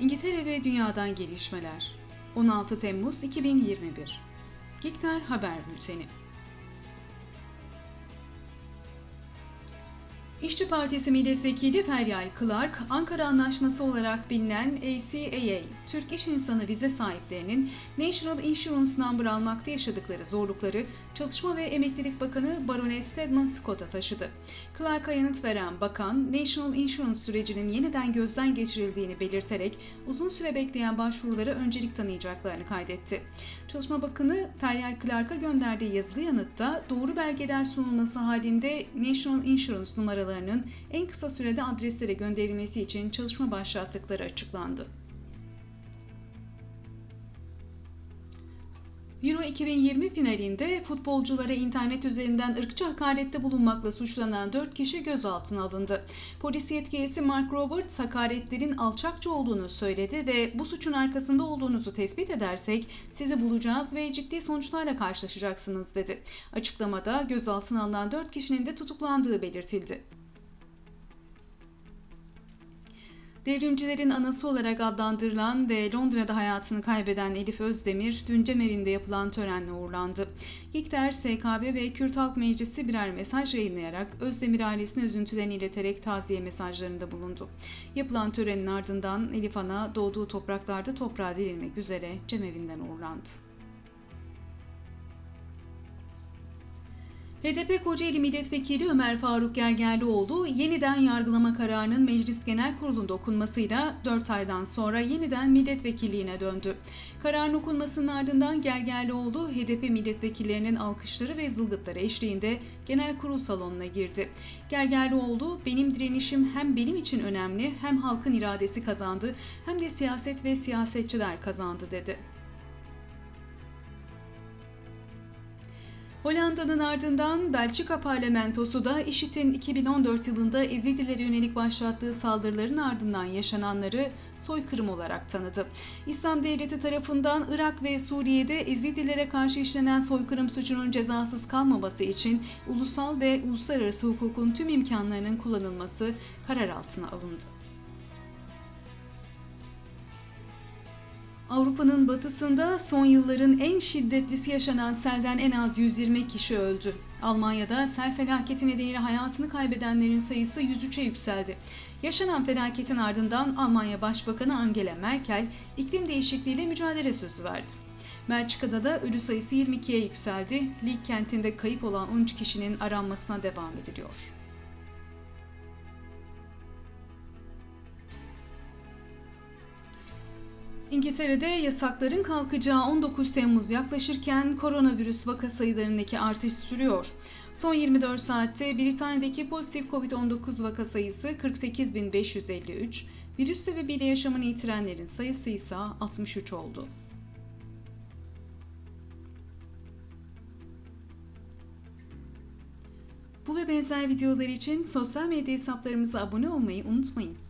İngiltere ve Dünyadan Gelişmeler. 16 Temmuz 2021 Gikter Haber Bülteni İşçi Partisi Milletvekili Feryal Clark, Ankara Anlaşması olarak bilinen ACAA, Türk İş İnsanı vize sahiplerinin National Insurance Number almakta yaşadıkları zorlukları Çalışma ve Emeklilik Bakanı Baroness Stedman Scott'a taşıdı. Clark'a yanıt veren bakan, National Insurance sürecinin yeniden gözden geçirildiğini belirterek uzun süre bekleyen başvurulara öncelik tanıyacaklarını kaydetti. Çalışma Bakanı Feryal Clark'a gönderdiği yazılı yanıtta doğru belgeler sunulması halinde National Insurance numaralarının en kısa sürede adreslere gönderilmesi için çalışma başlattıkları açıklandı. Euro 2020 finalinde futbolculara internet üzerinden ırkçı hakarette bulunmakla suçlanan 4 kişi gözaltına alındı. Polis yetkilisi Mark Roberts hakaretlerin alçakça olduğunu söyledi ve bu suçun arkasında olduğunuzu tespit edersek sizi bulacağız ve ciddi sonuçlarla karşılaşacaksınız dedi. Açıklamada gözaltına alınan 4 kişinin de tutuklandığı belirtildi. Devrimcilerin anası olarak adlandırılan ve Londra'da hayatını kaybeden Elif Özdemir dün cemevinde yapılan törenle uğurlandı. Gikter, SKB ve Kürt Halk Meclisi birer mesaj yayınlayarak Özdemir ailesine üzüntülerini ileterek taziye mesajlarında bulundu. Yapılan törenin ardından Elif Ana doğduğu topraklarda toprağa verilmek üzere cemevinden uğurlandı. HDP Kocaeli Milletvekili Ömer Faruk Gergerlioğlu yeniden yargılama kararının Meclis Genel Kurulu'nda okunmasıyla 4 aydan sonra yeniden milletvekilliğine döndü. Kararın okunmasının ardından Gergerlioğlu HDP milletvekillerinin alkışları ve zılgıtları eşliğinde genel kurul salonuna girdi. Gergerlioğlu benim direnişim hem benim için önemli hem halkın iradesi kazandı hem de siyaset ve siyasetçiler kazandı dedi. Hollanda'nın ardından Belçika parlamentosu da IŞİD'in 2014 yılında Ezidilere yönelik başlattığı saldırıların ardından yaşananları soykırım olarak tanıdı. İslam Devleti tarafından Irak ve Suriye'de Ezidilere karşı işlenen soykırım suçunun cezasız kalmaması için ulusal ve uluslararası hukukun tüm imkanlarının kullanılması karar altına alındı. Avrupa'nın batısında son yılların en şiddetlisi yaşanan selden en az 120 kişi öldü. Almanya'da sel felaketi nedeniyle hayatını kaybedenlerin sayısı 103'e yükseldi. Yaşanan felaketin ardından Almanya Başbakanı Angela Merkel iklim değişikliğiyle mücadele sözü verdi. Belçika'da da ölü sayısı 22'ye yükseldi. Lig kentinde kayıp olan 13 kişinin aranmasına devam ediliyor. İngiltere'de yasakların kalkacağı 19 Temmuz yaklaşırken koronavirüs vaka sayılarındaki artış sürüyor. Son 24 saatte Britanya'daki pozitif COVID-19 vaka sayısı 48.553, virüs sebebiyle yaşamını yitirenlerin sayısı ise 63 oldu. Bu ve benzer videolar için sosyal medya hesaplarımıza abone olmayı unutmayın.